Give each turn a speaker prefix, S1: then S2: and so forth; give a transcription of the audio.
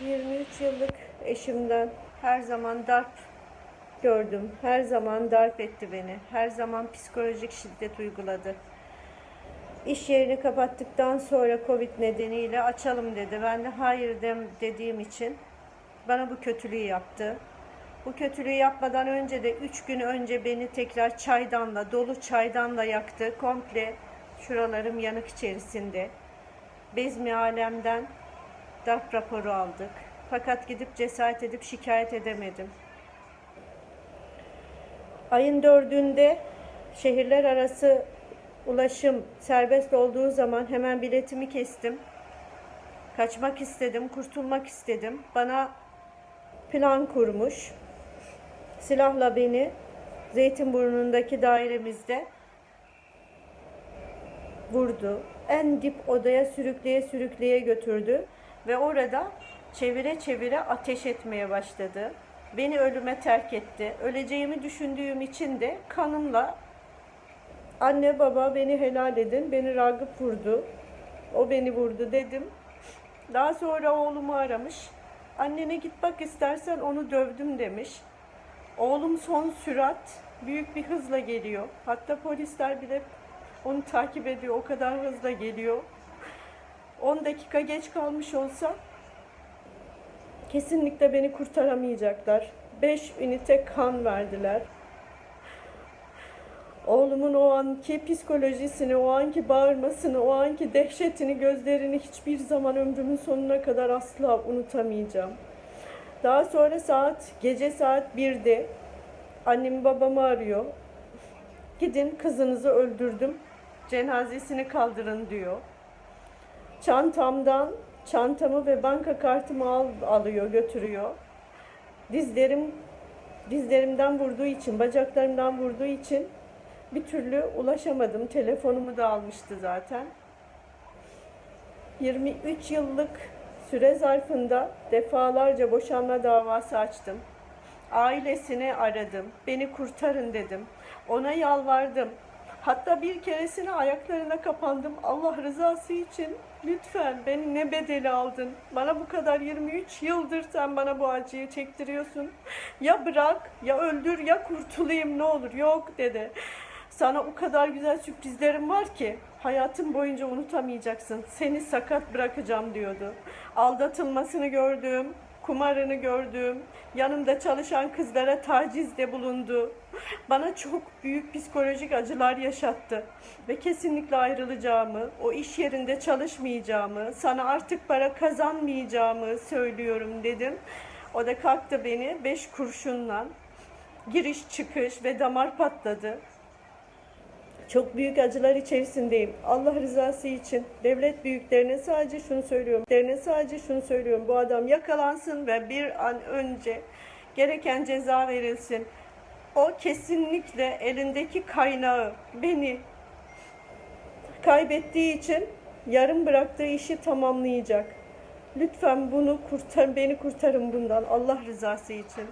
S1: 23 yıllık eşimden her zaman darp gördüm. Her zaman darp etti beni. Her zaman psikolojik şiddet uyguladı. İş yerini kapattıktan sonra Covid nedeniyle açalım dedi. Ben de hayır dem dediğim için bana bu kötülüğü yaptı. Bu kötülüğü yapmadan önce de 3 gün önce beni tekrar çaydanla, dolu çaydanla yaktı. Komple şuralarım yanık içerisinde. Bezmi alemden darp raporu aldık. Fakat gidip cesaret edip şikayet edemedim. Ayın dördünde şehirler arası ulaşım serbest olduğu zaman hemen biletimi kestim. Kaçmak istedim, kurtulmak istedim. Bana plan kurmuş. Silahla beni Zeytinburnu'ndaki dairemizde vurdu. En dip odaya sürükleye sürükleye götürdü ve orada çevire çevire ateş etmeye başladı. Beni ölüme terk etti. Öleceğimi düşündüğüm için de kanımla anne baba beni helal edin. Beni Ragıp vurdu. O beni vurdu dedim. Daha sonra oğlumu aramış. Annene git bak istersen onu dövdüm demiş. Oğlum son sürat büyük bir hızla geliyor. Hatta polisler bile onu takip ediyor. O kadar hızla geliyor. 10 dakika geç kalmış olsa kesinlikle beni kurtaramayacaklar. 5 ünite kan verdiler. Oğlumun o anki psikolojisini, o anki bağırmasını, o anki dehşetini, gözlerini hiçbir zaman ömrümün sonuna kadar asla unutamayacağım. Daha sonra saat, gece saat 1'de annem babamı arıyor. Gidin kızınızı öldürdüm, cenazesini kaldırın diyor. Çantamdan çantamı ve banka kartımı al, alıyor, götürüyor. Dizlerim dizlerimden vurduğu için, bacaklarımdan vurduğu için bir türlü ulaşamadım. Telefonumu da almıştı zaten. 23 yıllık süre zarfında defalarca boşanma davası açtım. Ailesini aradım. Beni kurtarın dedim. Ona yalvardım. Hatta bir keresine ayaklarına kapandım. Allah rızası için lütfen beni ne bedeli aldın? Bana bu kadar 23 yıldır sen bana bu acıyı çektiriyorsun. Ya bırak, ya öldür, ya kurtulayım ne olur. Yok dedi. Sana o kadar güzel sürprizlerim var ki hayatın boyunca unutamayacaksın. Seni sakat bırakacağım diyordu. Aldatılmasını gördüm, kumarını gördüm. Yanımda çalışan kızlara tacizde bulundu. Bana çok büyük psikolojik acılar yaşattı. Ve kesinlikle ayrılacağımı, o iş yerinde çalışmayacağımı, sana artık para kazanmayacağımı söylüyorum dedim. O da kalktı beni beş kurşunla giriş çıkış ve damar patladı. Çok büyük acılar içerisindeyim. Allah rızası için devlet büyüklerine sadece şunu söylüyorum. Devletlerine sadece şunu söylüyorum. Bu adam yakalansın ve bir an önce gereken ceza verilsin. O kesinlikle elindeki kaynağı beni kaybettiği için yarım bıraktığı işi tamamlayacak. Lütfen bunu kurtar, beni kurtarın bundan Allah rızası için.